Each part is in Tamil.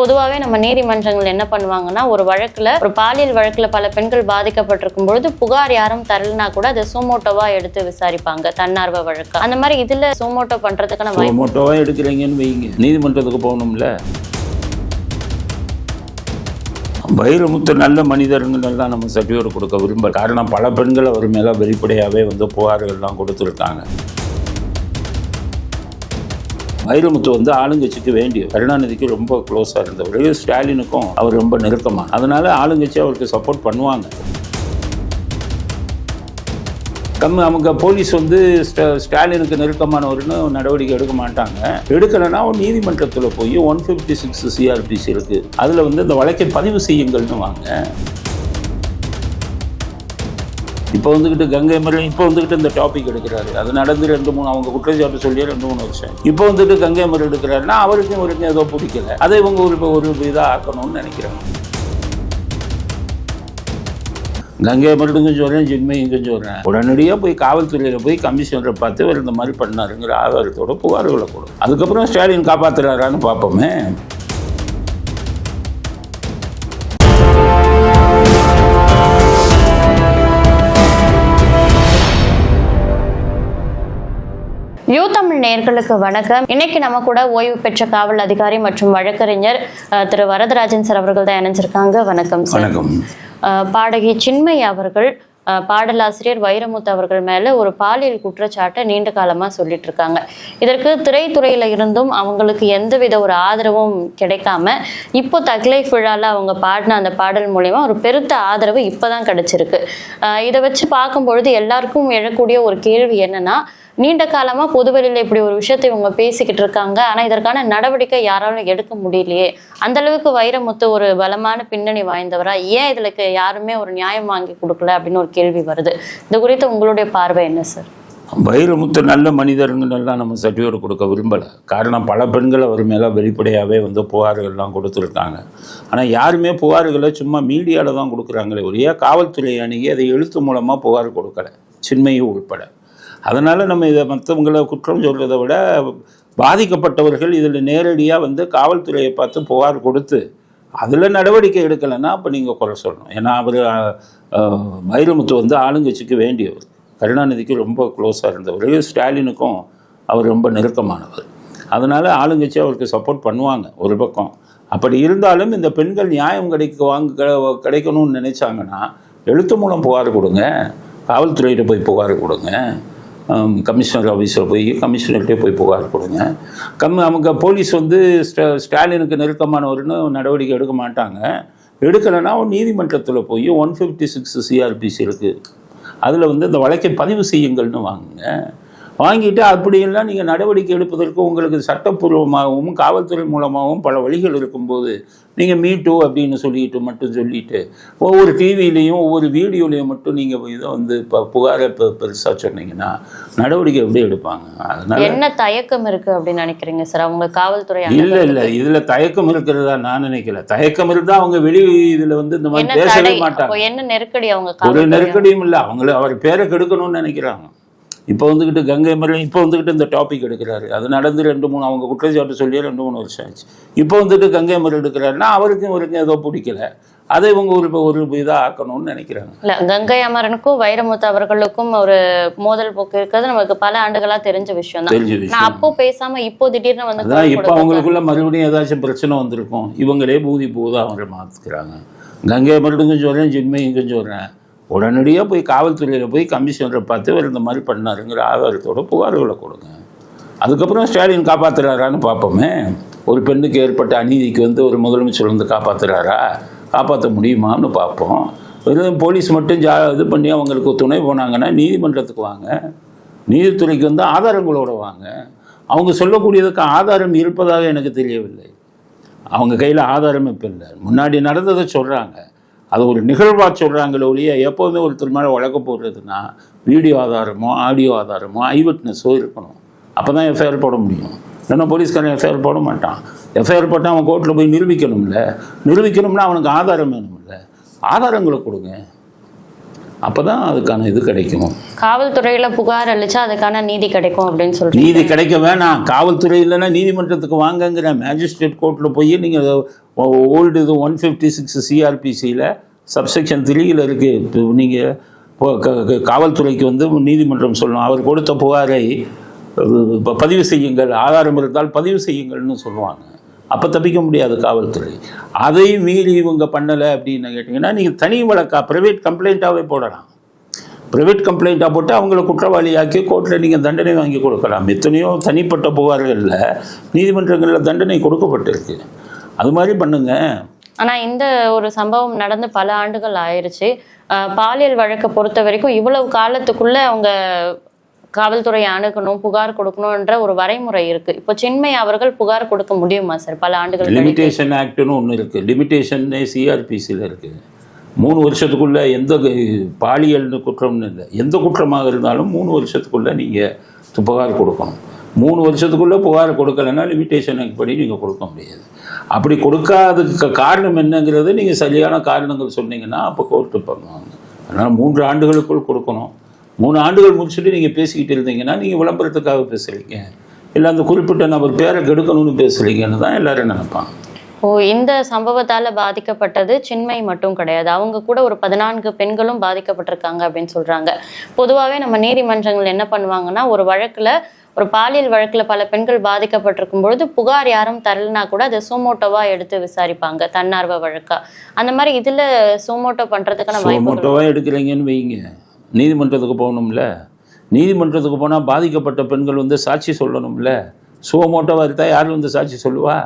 பொதுவாகவே நம்ம நீதிமன்றங்கள் என்ன பண்ணுவாங்கன்னா ஒரு வழக்கில் ஒரு பாலியல் வழக்கில் பல பெண்கள் பாதிக்கப்பட்டிருக்கும் பொழுது புகார் யாரும் தரலனா கூட அதை சோமோட்டோவா எடுத்து விசாரிப்பாங்க தன்னார்வ வழக்கு. அந்த மாதிரி இதுல சோமோட்டோ பண்றதுக்கான வாய்ப்பு எடுக்கிறீங்கன்னு வைங்க. நீதிமன்றத்துக்கு போகணும்ல. வைரமுத்து நல்ல மனிதர்கள்லாம் நம்ம சர்டிஃபிகேட் கொடுக்க விரும்பல. காரணம் பல பெண்கள் அவர் மேலே வெளிப்படையாகவே வந்து புகார்கள்லாம் கொடுத்துருக்காங்க. வைரமுத்து வந்து ஆளுங்கட்சிக்கு வேண்டிய கருணாநிதிக்கு ரொம்ப க்ளோஸாக இருந்தவர். ஸ்டாலினுக்கும் அவர் ரொம்ப நெருக்கமாக அதனால ஆளுங்கட்சி அவருக்கு சப்போர்ட் பண்ணுவாங்க. கம்மி அவங்க போலீஸ் வந்து ஸ்ட- ஸ்டாலினுக்கு நெருக்கமானவர்னு நடவடிக்கை எடுக்க மாட்டாங்க. எடுக்கலைன்னா ஒரு நீதிமன்றத்தில் போய் ஒன் ஃபிஃப்டி சிக்ஸ் சிஆர்பிசி இருக்குது அதில் வந்து இந்த வழக்கை பதிவு செய்யுங்கள்னு வாங்க. இப்போ வந்துக்கிட்டு கங்கை மரம் இப்போ வந்துக்கிட்டு இந்த டாபிக் எடுக்கிறாரு. அது நடந்து ரெண்டு மூணு அவங்க குற்றச்சாட்டு சொல்லி ரெண்டு மூணு வருஷம். இப்போ வந்துட்டு கங்கை மரம் எடுக்கிறாருன்னா அவருக்கும் இவருக்கும் ஏதோ பிடிக்கல. அதை இவங்க ஒரு இப்போ ஒரு இதாக ஆக்கணும்னு நினைக்கிறாங்க. கங்கை மருடுங்க சொல்கிறேன் கொஞ்சம் சொல்கிறேன் உடனடியாக போய் காவல்துறையில் போய் கமிஷனரை பார்த்து இவர் இந்த மாதிரி பண்ணாருங்கிற ஆதாரத்தோட புகார்களை கொடுக்கும் அதுக்கப்புறம் ஸ்டாலின் காப்பாற்றுறாரான்னு பார்ப்போமே. தமிழ் நேயர்களுக்கு வணக்கம். இன்னைக்கு நம்ம கூட ஓய்வு பெற்ற காவல் அதிகாரி மற்றும் வழக்கறிஞர் திரு. வரதராஜன் சார் அவர்கள் தான் இணைஞ்சிருக்காங்க. வணக்கம் சார். பாடகி சின்மய் அவர்கள் பாடலாசிரியர் வைரமுத்து அவர்கள் மேல ஒரு பாலியல் குற்றச்சாட்டை நீண்ட காலமா சொல்லிட்டு இருக்காங்க இதற்கு திரைத்துறையில இருந்தும் அவங்களுக்கு எந்தவித ஒரு ஆதரவும் கிடைக்காம இப்போ தக்லைஃப் விழால அவங்க பாடின அந்த பாடல் மூலயமா ஒரு பெருத்த ஆதரவு இப்பதான் கிடைச்சிருக்கு. அஹ், இதை வச்சு பார்க்கும்பொழுது எல்லாருக்கும் எழக்கூடிய ஒரு கேள்வி என்னன்னா நீண்ட காலமா பொதுவெளியில இப்படி ஒரு விஷயத்தை இவங்க பேசிக்கிட்டு இருக்காங்க. ஆனா இதற்கான நடவடிக்கை யாராலும் எடுக்க முடியலையே. அந்த அளவுக்கு வைரமுத்து ஒரு பலமான பின்னணி வாய்ந்தவரா? ஏன் இதுலக்கு யாருமே ஒரு நியாயம் வாங்கி கொடுக்கல அப்படின்னு ஒரு கேள்வி வருது. இது குறித்து உங்களுடைய பார்வை என்ன சார்? வைரமுத்து நல்ல மனிதர்களெல்லாம் நம்ம சர்டிஃபிகேட் கொடுக்க விரும்பலை. காரணம் பல பெண்கள் அவர் மேலே வெளிப்படையாகவே வந்து புகார்கள்லாம் கொடுத்துருக்காங்க. ஆனால் யாருமே புகார்களை சும்மா மீடியாவில் தான் கொடுக்குறாங்களே ஒரே காவல்துறை அணுகி அதை எழுத்து மூலமாக புகார் கொடுக்கல. சின்மையும் உட்பட அதனால் நம்ம இதை மற்றவங்களை குற்றம் சொல்கிறத விட பாதிக்கப்பட்டவர்கள் இதில் நேரடியாக வந்து காவல்துறையை பார்த்து புகார் கொடுத்து அதில் நடவடிக்கை எடுக்கலைன்னா அப்போ நீங்கள் குறை சொல்லணும். ஏன்னா அவர் மயிலமுத்து வந்து ஆளுங்கட்சிக்கு வேண்டியவர். கருணாநிதிக்கு ரொம்ப க்ளோஸாக இருந்தவர். ஸ்டாலினுக்கும் அவர் ரொம்ப நெருக்கமானவர். அதனால் ஆளுங்கட்சி அவருக்கு சப்போர்ட் பண்ணுவாங்க ஒரு பக்கம். அப்படி இருந்தாலும் இந்த பெண்கள் நியாயம் கிடைக்க வாங்க கிடைக்கணும்னு நினச்சாங்கன்னா எழுத்து மூலம் புகார் கொடுங்க காவல்துறையிட்ட போய் புகார் கொடுங்க. கமிஷனர் ஆஃபீஸில் போய் கமிஷனர்கிட்டே போய் புகார் கொடுங்க. கம் அவங்க போலீஸ் வந்து ஸ்டா ஸ்டாலினுக்கு நெருக்கமானவர்னு நடவடிக்கை எடுக்க மாட்டாங்க. எடுக்கலைன்னா ஒரு நீதிமன்றத்தில் போய் ஒன் ஃபிஃப்டி சிக்ஸ் சிஆர்பிசி இருக்குது அதில் வந்து இந்த வழக்கை பதிவு செய்யுங்கள்னு வாங்குங்க. வாங்கிட்டு அப்படியெல்லாம் நீங்கள் நடவடிக்கை எடுப்பதற்கு உங்களுக்கு சட்டப்பூர்வமாகவும் காவல்துறை மூலமாகவும் பல வழிகள் இருக்கும்போது நீங்கள் மீட்டு அப்படின்னு சொல்லிட்டு மட்டும் சொல்லிட்டு ஒவ்வொரு டிவிலையும் ஒவ்வொரு வீடியோலையும் மட்டும் நீங்கள் இதை வந்து இப்போ புகாரை இப்போ பெருசாக சொன்னீங்கன்னா நடவடிக்கை எப்படி எடுப்பாங்க? அதனால என்ன தயக்கம் இருக்கு அப்படின்னு நினைக்கிறீங்க சார்? அவங்க காவல்துறை இல்லை இல்லை. இதில் தயக்கம் இருக்கிறதா நான் நினைக்கல. தயக்கம் இருந்தால் அவங்க வெளி இதில் வந்து இந்த மாதிரி பேசவே மாட்டாங்க. என்ன நெருக்கடி அவங்க ஒரு நெருக்கடியும் இல்லை. அவங்கள அவர் பேரை கெடுக்கணும்னு நினைக்கிறாங்க. இப்போ வந்துக்கிட்டு கங்கை மரம் இப்போ வந்துக்கிட்டு இந்த டாபிக் எடுக்கிறாரு. அது நடந்து ரெண்டு மூணு அவங்க குற்றச்சாட்டு சொல்லி ரெண்டு மூணு வருஷம் ஆச்சு இப்போ வந்துட்டு கங்கை மரம் எடுக்கிறாருன்னா அவருக்கும் இவருக்கும் ஏதோ பிடிக்கல. அதை இவங்க ஒரு ஒரு இதாக ஆக்கணும்னு நினைக்கிறாங்க. இல்ல கங்கை அமரனுக்கும் வைரமுத்து அவர்களுக்கும் ஒரு மோதல் போக்கு இருக்கிறது நமக்கு பல ஆண்டுகளா தெரிஞ்ச விஷயம் தான் தெரிஞ்ச நான் விஷயம். அப்போ பேசாம இப்போ திடீர்னு வந்து அதான் இப்போ அவங்களுக்குள்ள மறுபடியும் ஏதாச்சும் பிரச்சனை வந்திருக்கும். இவங்களே பூதி பூதா அவரை மாற்றுக்கிறாங்க கங்கை மருடுங்க சொல்கிறேன் ஜின்மையும் சொல்கிறேன் உடனடியாக போய் காவல்துறையில் போய் கமிஷனரை பார்த்து இவர் இந்த மாதிரி பண்ணாருங்கிற ஆதாரத்தோட புகார்களை கொடுங்க. அதுக்கப்புறம் ஸ்டாலின் காப்பாற்றுறாரான்னு பார்ப்போமே. ஒரு பெண்ணுக்கு ஏற்பட்ட அநீதிக்கு வந்து ஒரு முதலமைச்சர் வந்து காப்பாத்துறாரா? காப்பாற்ற முடியுமான்னு பார்ப்போம். வெறும் போலீஸ் மட்டும் ஜா இது பண்ணி அவங்களுக்கு துணை போனாங்கன்னா நீதிமன்றத்துக்கு வாங்க. நீதித்துறைக்கு வந்து ஆதாரங்களோட வாங்க. அவங்க சொல்லக்கூடியதுக்கு ஆதாரம் இருப்பதாக எனக்கு தெரியவில்லை. அவங்க கையில் ஆதாரம் இப்போ இல்லை. முன்னாடி நடந்ததை சொல்கிறாங்க அது ஒரு நிகழ்வாக சொல்கிறாங்களே ஒழிய எப்போதுமே ஒருத்தர் மேலே வழக்கு போடுறதுன்னா வீடியோ ஆதாரமோ ஆடியோ ஆதாரமோ ஐவிட்னஸோ இருக்கணும். அப்போ தான் எஃப்ஐஆர் போட முடியும். இல்லைன்னா போலீஸ்காரன் எஃப்ஐஆர் போட மாட்டான். எஃப்ஐஆர் போட்டால் அவன் கோர்ட்டில் போய் நிரூபிக்கணும்ல. நிரூபிக்கணும்னா அவனுக்கு ஆதாரம் வேணும்ல. ஆதாரங்களை கொடுங்க. அப்போ தான் அதுக்கான இது கிடைக்கும். காவல்துறையில புகார் அளிச்சா அதுக்கான நீதி கிடைக்கும் அப்படின்னு சொல்றீங்க. நீதி கிடைக்க வேணாம். காவல்துறை இல்லைன்னா நீதிமன்றத்துக்கு வாங்கங்கிற மேஜிஸ்ட்ரேட் கோர்ட்டில் போய் நீங்கள் ஓல்டு இது ஒன் ஃபிஃப்டி சிக்ஸ் சிஆர்பிசியில் சப்செக்ஷன் த்ரீயில் இருக்குது நீங்கள் காவல்துறைக்கு வந்து நீதிமன்றம் சொல்லணும். அவர் கொடுத்த புகாரை பதிவு செய்யுங்கள். ஆதாரம் இருந்தால் பதிவு செய்யுங்கள்னு சொல்லுவாங்க. அப்போ தப்பிக்க முடியாது காவல்துறை. அதை மீறி இவங்க பண்ணலை அப்படின்னு கேட்டிங்கன்னா நீங்கள் தனி வழக்காக ப்ரைவேட் கம்ப்ளைண்ட்டாகவே போடலாம். ப்ரைவேட் கம்ப்ளைண்ட்டாக போட்டு அவங்கள குற்றவாளியாக்கி கோர்ட்டில் நீங்கள் தண்டனை வாங்கி கொடுக்கலாம். எத்தனையோ தனிப்பட்ட புகார்களில் நீதிமன்றங்களில் தண்டனை கொடுக்கப்பட்டிருக்கு. அது மாதிரி பண்ணுங்க. ஆனால் இந்த ஒரு சம்பவம் நடந்து பல ஆண்டுகள் ஆயிடுச்சு பாலியல் வழக்கை பொறுத்த வரைக்கும் இவ்வளவு காலத்துக்குள்ள அவங்க காவல்துறையை அணுகணும் புகார் கொடுக்கணும்ன்ற ஒரு வரைமுறை இருக்கு. இப்போ சின்மை அவர்கள் புகார் கொடுக்க முடியுமா சார்? பல ஆண்டுகள் லிமிடேஷன் ஆக்ட்னு ஒன்று இருக்கு. லிமிடேஷன்னே சிஆர்பிசியில் இருக்கு. மூணு வருஷத்துக்குள்ள எந்த பாலியல் குற்றம்னு இல்லை. எந்த குற்றமாக இருந்தாலும் மூணு வருஷத்துக்குள்ள நீங்கள் புகார் கொடுக்கணும். மூணு வருஷத்துக்குள்ள புகார் கொடுக்கலைன்னா லிமிட்டேஷன் ஆக்ட் படி நீங்கள் கொடுக்க முடியாது. அப்படி கொடுக்காததுக்கு காரணம் என்னங்கிறது நீங்கள் சரியான காரணங்கள் சொன்னீங்கன்னா அப்போ கோர்ட்டு பண்ணுவாங்க அதனால் மூன்று ஆண்டுகளுக்குள் கொடுக்கணும். மூணு ஆண்டுகள் முடிச்சுட்டு நீங்கள் பேசிக்கிட்டு இருந்தீங்கன்னா நீங்கள் விளம்பரத்துக்காக பேசுகிறீங்க இல்லை அந்த குறிப்பிட்ட நபர் பேரை கெடுக்கணும்னு பேசுகிறீங்கன்னு தான் எல்லாரும் நினைப்பாங்க. ஓ இந்த சம்பவத்தால பாதிக்கப்பட்டது சின்மை மட்டும் கிடையாது. அவங்க கூட ஒரு பதினான்கு பெண்களும் பாதிக்கப்பட்டிருக்காங்க அப்படின்னு சொல்றாங்க. பொதுவாகவே நம்ம நீதிமன்றங்கள் என்ன பண்ணுவாங்கன்னா ஒரு வழக்குல ஒரு பாலியல் வழக்குல பல பெண்கள் பாதிக்கப்பட்டிருக்கும் பொழுது புகார் யாரும் தரலனா கூட அதை சூமோட்டோவா எடுத்து விசாரிப்பாங்க தன்னார்வ வழக்கா. அந்த மாதிரி இதுல சூமோட்டோ பண்றதுக்கான வாய்ப்புகள் மொட்டவாக எடுக்கிறீங்கன்னு வைங்க. நீதிமன்றத்துக்கு போகணும்ல? நீதிமன்றத்துக்கு போனால் பாதிக்கப்பட்ட பெண்கள் வந்து சாட்சி சொல்லணும்ல? சுகமோட்டவாக இருந்தால் யார் வந்து சாட்சி சொல்லுவா?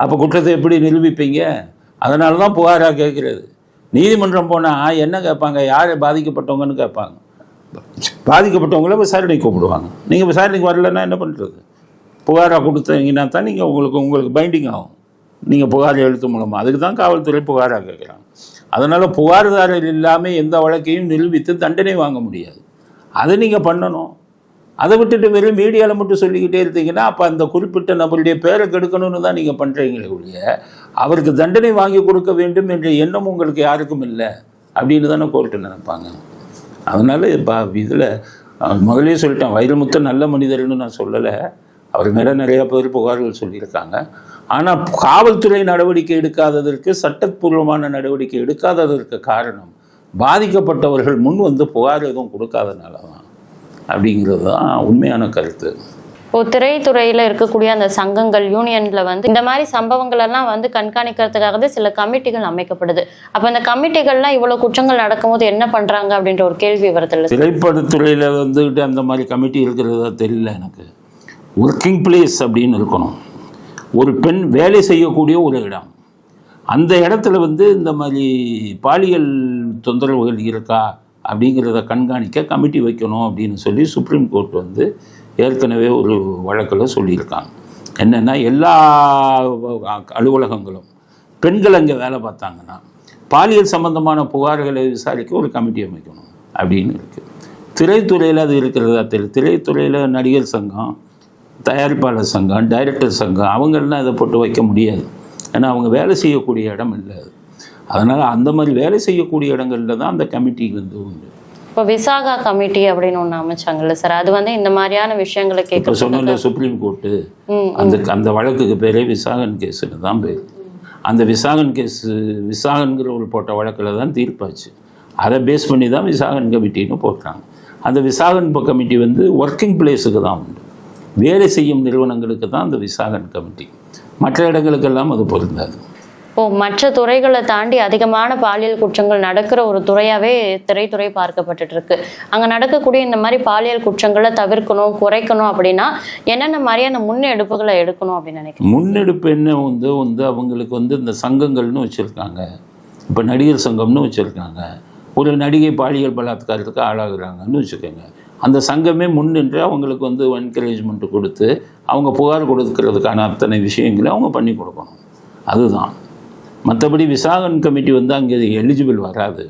அப்போ குற்றத்தை எப்படி நிரூபிப்பீங்க? அதனால தான் புகாராக கேட்குறது. நீதிமன்றம் போனால் என்ன கேட்பாங்க? யார் பாதிக்கப்பட்டவங்கன்னு கேட்பாங்க. பாதிக்கப்பட்டவங்கள விசாரணை கூப்பிடுவாங்க. நீங்கள் விசாரணைக்கு வரலன்னா என்ன பண்ணுறது புகாராக கொடுத்தீங்கன்னா தான் நீங்கள் உங்களுக்கு உங்களுக்கு பைண்டிங் ஆகும். நீங்கள் புகார் எழுத்து மூலமாக அதுக்கு தான் காவல்துறை புகாராக கேட்குறாங்க. அதனால் புகார்தாரர் இல்லாமல் எந்த வழக்கையும் நிரூபித்து தண்டனை வாங்க முடியாது. அதை நீங்கள் பண்ணணும். அதை விட்டுட்டு வெறும் மீடியாவில் மட்டும் சொல்லிக்கிட்டே இருந்தீங்கன்னா அப்போ அந்த குறிப்பிட்ட நபருடைய பேரை கெடுக்கணும்னு தான் நீங்கள் பண்ணுறீங்களே ஒழிய அவருக்கு தண்டனை வாங்கி கொடுக்க வேண்டும் என்ற எண்ணம் உங்களுக்கு யாருக்கும் இல்லை அப்படின்னு தானே கோர்ட்டு நினைப்பாங்க. அதனால் இப்போ இதில் முதலே சொல்லிட்டேன் வைரமுத்து நல்ல மனிதர்னு நான் சொல்லலை. அவர் மேலே நிறையா பேர் புகார்கள் சொல்லியிருக்காங்க. ஆனால் காவல்துறை நடவடிக்கை எடுக்காததற்கு சட்டப்பூர்வமான நடவடிக்கை எடுக்காததற்கு காரணம் பாதிக்கப்பட்டவர்கள் முன் வந்து புகார் எதுவும் கொடுக்காதனால தான் அப்படிங்கிறது தான் உண்மையான கருத்து. இப்போ திரைத்துறையில இருக்கக்கூடிய அந்த சங்கங்கள் யூனியன்ல வந்து இந்த மாதிரி சம்பவங்கள் எல்லாம் வந்து கண்காணிக்கிறதுக்காகவே சில கமிட்டிகள் அமைக்கப்படுது. அப்ப இந்த கமிட்டிகள்லாம் இவ்வளவு குற்றங்கள் நடக்கும்போது என்ன பண்றாங்க அப்படின்ற ஒரு கேள்வி வருதுல்ல? திரைப்படத்துறையில் வந்துக்கிட்டு அந்த மாதிரி கமிட்டி இருக்கிறதா தெரியல எனக்கு. ஒர்க்கிங் பிளேஸ் அப்படின்னு இருக்கணும். ஒரு பெண் வேலை செய்யக்கூடிய ஒரு இடம். அந்த இடத்துல வந்து இந்த மாதிரி பாலியல் தொந்தரவுகள் இருக்கா அப்படிங்கிறத கண்காணிக்க கமிட்டி வைக்கணும் அப்படின்னு சொல்லி சுப்ரீம் கோர்ட் வந்து ஏற்கனவே ஒரு வழக்கில் சொல்லியிருக்காங்க. என்னென்னா எல்லா அலுவலகங்களும் பெண்கள் அங்கே வேலை பார்த்தாங்கன்னா பாலியல் சம்பந்தமான புகார்களை விசாரிக்க ஒரு கமிட்டி அமைக்கணும் அப்படின்னு இருக்குது திரைத்துறையில் அது இருக்கிறதா தெரியும் திரைத்துறையில் நடிகர் சங்கம் தயாரிப்பாளர் சங்கம் டைரக்டர் சங்கம் அவங்கெல்லாம் இதை போட்டு வைக்க முடியாது. ஏன்னா அவங்க வேலை செய்யக்கூடிய இடம் இல்லை அது. அதனால் அந்த மாதிரி வேலை செய்யக்கூடிய இடங்களில் தான் அந்த கமிட்டி வந்து உண்டு. இப்போ விசாகா கமிட்டி அப்படின்னு ஒண்ணு அமைச்சாங்கல்ல சார்? அது வந்து இந்த மாதிரியான விஷயங்களை கேட்க சொன்னல சுப்ரீம் கோர்ட்டு அந்த அந்த வழக்குக்கு பேரே விசாகன் கேஸுன்னு தான் பேர். அந்த விசாகன் கேஸ் விசாகன்கிற ஒரு போட்ட வழக்கில் தான் தீர்ப்பாச்சு. அதை பேஸ் பண்ணி தான் விசாகன் கமிட்டின்னு போட்டாங்க. அந்த விசாகன் கமிட்டி வந்து ஒர்க்கிங் பிளேஸுக்கு தான் உண்டு. வேலை செய்யும் நிறுவனங்களுக்கு தான் அந்த விசாகன் கமிட்டி. மற்ற இடங்களுக்கெல்லாம் அது பொருந்தாது. இப்போ மற்ற துறைகளை தாண்டி அதிகமான பாலியல் குற்றங்கள் நடக்கிற ஒரு துறையாவே திரைத்துறை பார்க்கப்பட்டுட்டு இருக்கு அங்க நடக்கக்கூடிய இந்த மாதிரி பாலியல் குற்றங்களை தவிர்க்கணும் குறைக்கணும் அப்படின்னா என்னென்ன மாதிரியான முன்னெடுப்புகளை எடுக்கணும் அப்படின்னு நினைக்கிறேன் முன்னெடுப்பு என்ன வந்து வந்து அவங்களுக்கு வந்து இந்த சங்கங்கள்னு வச்சுருக்காங்க. இப்போ நடிகர் சங்கம்னு வச்சுருக்காங்க. ஒரு நடிகை பாலியல் பலாத்காரத்துக்கு ஆளாகுறாங்கன்னு வச்சுக்கோங்க. அந்த சங்கமே முன்னின்று அவங்களுக்கு வந்து என்கரேஜ்மெண்ட் கொடுத்து அவங்க புகார் கொடுக்கறதுக்கான அத்தனை விஷயங்களை அவங்க பண்ணி கொடுக்கணும். அதுதான். மற்றபடி விசாகன் கமிட்டி வந்து அங்கே எலிஜிபிள் வராது.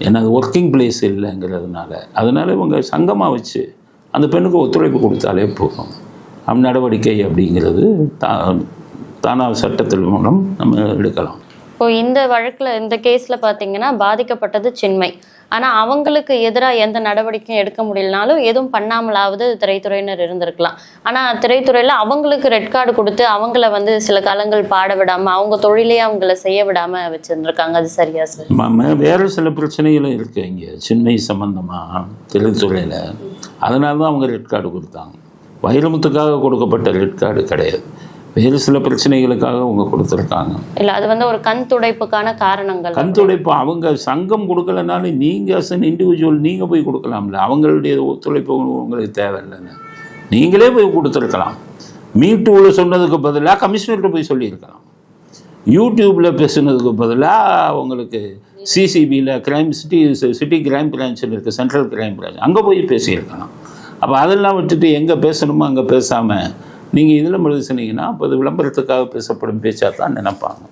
ஏன்னா அது ஒர்க்கிங் பிளேஸ் இல்லைங்கிறதுனால. அதனால் இவங்க சங்கமாக வச்சு அந்த பெண்ணுக்கு ஒத்துழைப்பு கொடுத்தாலே போதும். அவ் நடவடிக்கை அப்படிங்கிறது தா தானாக சட்டத்தின் மூலம் நம்ம எடுக்கலாம். இப்போ இந்த வழக்கில் இந்த கேஸில் பார்த்தீங்கன்னா பாதிக்கப்பட்டது சின்மை ஆனா அவங்களுக்கு எதிராக எந்த நடவடிக்கையும் எடுக்க முடியலனாலும் எதுவும் பண்ணாமலாவது திரைத்துறையினர் இருந்திருக்கலாம். ஆனா திரைத்துறையில அவங்களுக்கு ரெட் கார்டு கொடுத்து அவங்கள வந்து சில காலங்கள் பாட விடாம அவங்க தொழிலே அவங்கள செய்ய விடாம வச்சிருந்திருக்காங்க. அது சரியா சார்? வேறு சில பிரச்சனைகளும் இருக்குது இங்கே. சின்மை சம்மந்தமாக திரைத்துறையில் அதனால தான் அவங்க ரெட் கார்டு கொடுத்தாங்க. வைரமுத்துக்காக கொடுக்கப்பட்ட ரெட் கார்டு கிடையாது. வேறு சில பிரச்சனைகளுக்காக அவங்க கொடுத்துருக்காங்க. இல்ல அது வந்து ஒரு கண் துடைப்புக்கான காரணங்கள். கண் துடைப்பு அவங்க சங்கம் கொடுக்கலனாலும் நீங்கள் அஸ் அன் இண்டிவிஜுவல் நீங்கள் போய் கொடுக்கலாம்ல. அவங்களுடைய ஒத்துழைப்பு உங்களுக்கு தேவையில்லைன்னு. நீங்களே போய் கொடுத்துருக்கலாம். மீட்டூவில் சொன்னதுக்கு பதிலாக கமிஷனர்கிட்ட போய் சொல்லியிருக்கலாம். யூடியூப்பில் பேசுனதுக்கு பதிலாக அவங்களுக்கு சிசிபியில் கிரைம் சிட்டி சிட்டி கிரைம் பிரான்ச்சில் இருக்க சென்ட்ரல் கிரைம் பிரான்ச் அங்கே போய் பேசியிருக்கலாம். அப்போ அதெல்லாம் விட்டுட்டு எங்கே பேசணுமோ அங்கே பேசாமல் நீங்கள் இதில் பேசுனீங்கன்னா அப்போ அது விளம்பரத்துக்காக பேசப்படும் பேச்சாக தான் நினைப்பாங்க.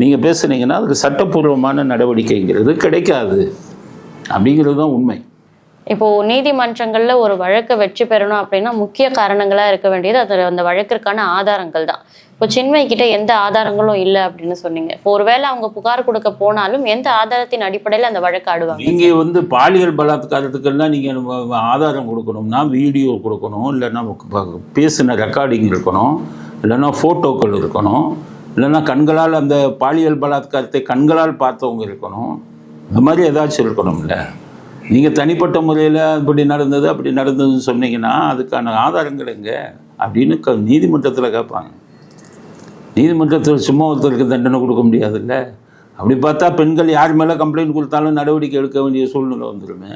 நீங்கள் பேசுனீங்கன்னா அதுக்கு சட்டப்பூர்வமான நடவடிக்கைங்கிறது கிடைக்காது. அப்படிங்கிறது தான் உண்மை. இப்போ நீதிமன்றங்கள்ல ஒரு வழக்கை வெற்றி பெறணும் அப்படின்னா முக்கிய காரணங்களா இருக்க வேண்டியது அது அந்த வழக்கிற்கான ஆதாரங்கள் தான். இப்போ சின்மை கிட்ட எந்த ஆதாரங்களும் இல்லை அப்படின்னு சொன்னீங்க. இப்போ ஒருவேளை அவங்க புகார் கொடுக்க போனாலும் எந்த ஆதாரத்தின் அடிப்படையில் அந்த வழக்கு ஆடுவாங்க? நீங்க வந்து பாலியல் பலாத்காரத்துக்கெல்லாம் நீங்கள் ஆதாரம் கொடுக்கணும்னா வீடியோ கொடுக்கணும் இல்லைன்னா பேசின ரெக்கார்டிங் இருக்கணும் இல்லைன்னா ஃபோட்டோக்கள் இருக்கணும் இல்லைன்னா கண்களால் அந்த பாலியல் பலாத்காரத்தை கண்களால் பார்த்தவங்க இருக்கணும் இந்த மாதிரி ஏதாச்சும் இருக்கணும்ல. நீங்கள் தனிப்பட்ட முறையில் இப்படி நடந்தது அப்படி நடந்ததுன்னு சொன்னீங்கன்னா அதுக்கான ஆதாரங்கள் எங்கே? அப்படின்னு க நீதிமன்றத்தில் கேட்பாங்க நீதிமன்றத்தில் சும்மா ஒருத்தருக்கு தண்டனை கொடுக்க முடியாதுல்ல? அப்படி பார்த்தா பெண்கள் யார் மேலே கம்ப்ளைண்ட் கொடுத்தாலும் நடவடிக்கை எடுக்க வேண்டிய சூழ்நிலை வந்துருமே.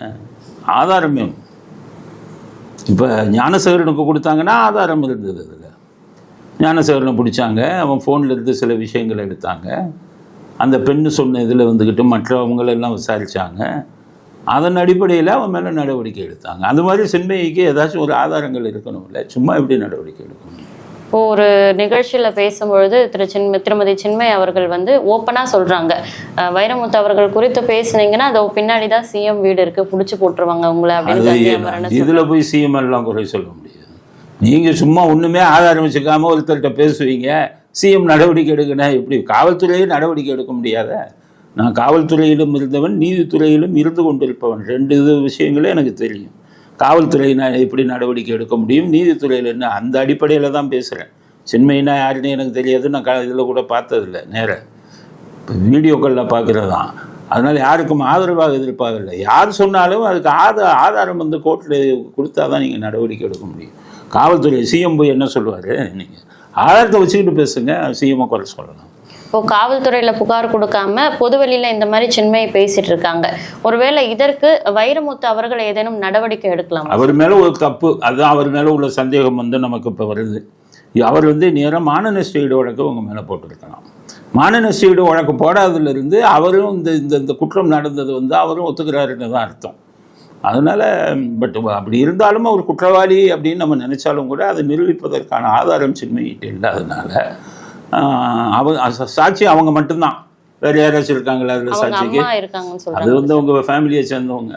ஆதாரம் வேணும். இப்போ ஞானசேகரனுக்கு கொடுத்தாங்கன்னா ஆதாரம் இருந்தது அதில். ஞானசேகரனை பிடிச்சாங்க. அவன் ஃபோனில் இருந்து சில விஷயங்களை எடுத்தாங்க. அந்த பெண்ணு சொன்ன இதில் வந்துக்கிட்டு மற்றவங்களெல்லாம் விசாரித்தாங்க அதன் அடிப்படையில் அவன் மேலே நடவடிக்கை எடுத்தாங்க. அந்த மாதிரி சென்மைக்கு ஏதாச்சும் ஒரு ஆதாரங்கள் இருக்கணும்ல? சும்மா எப்படி நடவடிக்கை எடுக்கணும்? இப்போ ஒரு நிகழ்ச்சியில பேசும்பொழுது திரு சின்ம திருமதி சின்மை அவர்கள் வந்து ஓப்பனா சொல்றாங்க. அஹ் வைரமுத்து அவர்கள் குறித்து பேசுனீங்கன்னா அதோ பின்னாடி தான் சிஎம் வீடு இருக்கு புடிச்சு போட்டுருவாங்க உங்களை அப்படின்னு இதில் போய் சிஎம் எல்லாம் குறை சொல்ல முடியாது. நீங்கள் சும்மா ஒன்றுமே ஆதாரம் வச்சுக்காம ஒருத்தர்கிட்ட பேசுவீங்க சிஎம் நடவடிக்கை எடுக்கணும். எப்படி? காவல்துறையே நடவடிக்கை எடுக்க முடியாத? நான் காவல்துறையிலும் இருந்தவன் நீதித்துறையிலும் இருந்து கொண்டிருப்பவன். ரெண்டு இது விஷயங்களே எனக்கு தெரியும். காவல்துறை நான் எப்படி நடவடிக்கை எடுக்க முடியும்? நீதித்துறையில் என்ன? அந்த அடிப்படையில் தான் பேசுகிறேன் சின்மையினா யாருன்னு எனக்கு தெரியாது. நான் க இதில் கூட பார்த்ததில்ல நேர. இப்போ வீடியோக்களில் பார்க்குறது தான் அதனால் யாருக்கும் ஆதரவாக எதிர்ப்பாகல யார் சொன்னாலும் அதுக்கு ஆத ஆதாரம் வந்து கோர்ட்டில் கொடுத்தா தான் நீங்கள் நடவடிக்கை எடுக்க முடியும். காவல்துறை சிஎம் போய் என்ன சொல்லுவார்? நீங்கள் ஆதாரத்தை வச்சுக்கிட்டு பேசுங்க. சிஎம்ஐ குறை சொல்லலாம். இப்போ காவல்துறையில புகார் கொடுக்காம பொதுவெளியில இந்த மாதிரி சின்மையை பேசிட்டு இருக்காங்க. ஒருவேளை இதற்கு வைரமுத்து அவர்கள் ஏதேனும் நடவடிக்கை எடுக்கலாம்? அவர் மேலே ஒரு தப்பு. அதுதான் அவர் மேலே உள்ள சந்தேகம் வந்து நமக்கு இப்போ வருது. அவர் வந்து நேராக மானநஷ்டீடு வழக்கு உங்கள் மேலே போட்டிருக்கலாம். மானநஷ்டீடு வழக்கு போடாததுலேருந்து அவரும் இந்த இந்த இந்த குற்றம் நடந்தது வந்து அவரும் ஒத்துக்கிறாருன்னு தான் அர்த்தம். அதனால் பட் அப்படி இருந்தாலும் அவர் குற்றவாளி அப்படின்னு நம்ம நினச்சாலும் கூட அதை நிரூபிப்பதற்கான ஆதாரம் சின்மையிட்டு இல்லாதனால ஆஹ், அவர் அ- சாட்சி அவங்க மட்டும்தான். வேறு யாராச்சும் இருக்காங்களா அதில் அவங்க சாட்சிக்கு? அது வந்து உங்கள் ஃபேமிலியை சேர்ந்தவங்க.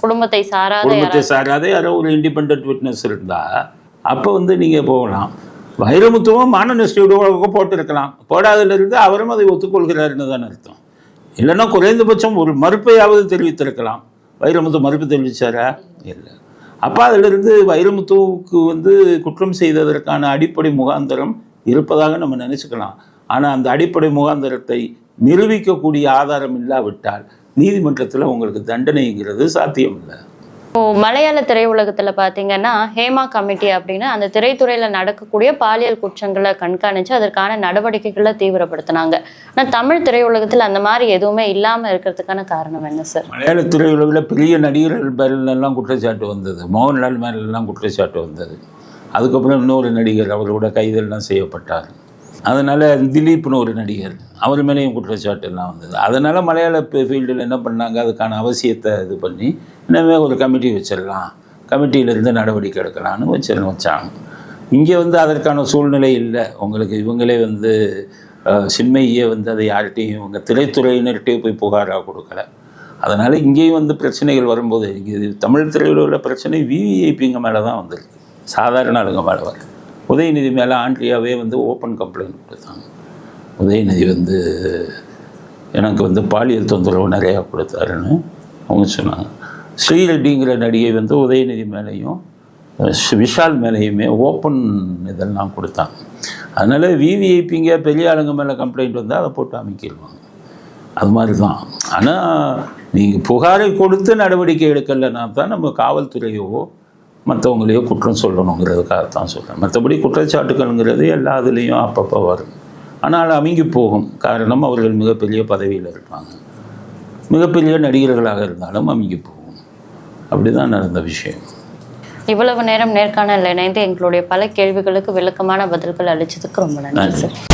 குடும்பத்தை சாராத குடும்பத்தை சாராத யாரோ ஒரு இண்டிபெண்ட் விட்னஸ் இருந்தால் அப்போ வந்து நீங்கள் போகலாம். வைரமுத்துவம் மானநஷ்டியோட போட்டிருக்கலாம். போடாதிலிருந்து அவரும் அதை ஒத்துக்கொள்கிறாருன்னு தான் அர்த்தம். இல்லைன்னா குறைந்தபட்சம் ஒரு மறுப்பையாவது தெரிவித்திருக்கலாம். வைரமுத்து மறுப்பு தெரிவித்தாரா இல்லை. அப்போ அதிலிருந்து வைரமுத்துவுக்கு வந்து குற்றம் செய்ததற்கான அடிப்படை முகாந்தரம் இருப்பதாக நம்ம நினச்சிக்கலாம். ஆனால் அந்த அடிப்படை முகாந்தரத்தை நிரூபிக்கக்கூடிய ஆதாரம் இல்லாவிட்டால் நீதிமன்றத்தில் உங்களுக்கு தண்டனைங்கிறது சாத்தியம் இல்லை இப்போ மலையாள திரையுலகத்துல பாத்தீங்கன்னா ஹேமா கமிட்டி அப்படின்னு அந்த திரைத்துறையில நடக்கக்கூடிய பாலியல் குற்றங்களை கண்காணிச்சு அதற்கான நடவடிக்கைகளை தீவிரப்படுத்தினாங்க. ஆனா தமிழ் திரையுலகத்துல அந்த மாதிரி எதுவுமே இல்லாம இருக்கிறதுக்கான காரணம் என்ன சார்? மலையாள திரையுலகில் பெரிய நடிகர்கள் பேரிலெல்லாம் குற்றச்சாட்டு வந்தது. மோகன்லால் மேலெல்லாம் குற்றச்சாட்டு வந்தது. அதுக்கப்புறம் இன்னொரு நடிகர் அவரோட கைதெல்லாம் செய்யப்பட்டார். அதனால் திலீப்னு ஒரு நடிகர் அவர் மேலேயும் குற்றச்சாட்டு எல்லாம் வந்தது. அதனால் மலையாள ஃபீல்டில் என்ன பண்ணாங்க அதுக்கான அவசியத்தை இது பண்ணி இனிமேல் ஒரு கமிட்டி வச்சிடலாம் கமிட்டியிலேருந்து நடவடிக்கை எடுக்கலாம்னு வச்சு வச்சாங்க. இங்கே வந்து அதற்கான சூழ்நிலை இல்லை. உங்களுக்கு இவங்களே வந்து சின்மையே வந்து அதை யார்கிட்டையும் இவங்க திரைத்துறையினர்கிட்டயே போய் புகாராக கொடுக்கல. அதனால் இங்கேயும் வந்து பிரச்சனைகள் வரும்போது இங்கே தமிழ் திரையில் உள்ள பிரச்சனை விவிஐபிங்க மேலே தான் வந்திருக்கு. சாதாரண ஆளுங்க மேலே உதயநிதி மேலே ஆண்ட்ரியாவே வந்து ஓப்பன் கம்ப்ளைண்ட் கொடுத்தாங்க. உதயநிதி வந்து எனக்கு வந்து பாலியல் தொந்தரவு நிறையா கொடுத்தாருன்னு அவங்க சொன்னாங்க. ஸ்ரீரெட்டிங்கிற நடிகை வந்து உதயநிதி மேலேயும் விஷால் மேலேயுமே ஓப்பன் இதெல்லாம் கொடுத்தாங்க. அதனால் விவிஐபிங்க பெரிய ஆளுங்க மேலே கம்ப்ளைண்ட் வந்தால் அதை போட்டு அமைக்கிடுவாங்க. அது மாதிரி தான் ஆனால் நீங்கள் புகாரை கொடுத்து நடவடிக்கை எடுக்கலைன்னா தான் நம்ம காவல்துறையோ மற்றவங்களையோ குற்றம் சொல்லணுங்கிறதுக்காக தான் சொல்கிறேன் மற்றபடி குற்றச்சாட்டுகள்ங்கிறது எல்லா இதுலேயும் அப்பப்போ வரும். ஆனால் அமுங்கி போகும். காரணம் அவர்கள் மிகப்பெரிய பதவியில் இருப்பாங்க. மிகப்பெரிய நடிகர்களாக இருந்தாலும் அமுங்கி போகும். அப்படி தான் நடந்த விஷயம். இவ்வளவு நேரம் நேர்காணல் இணைந்து எங்களுடைய பல கேள்விகளுக்கு விளக்கமான பதில்கள் அளிச்சதுக்கு ரொம்ப நன்றி. சார்.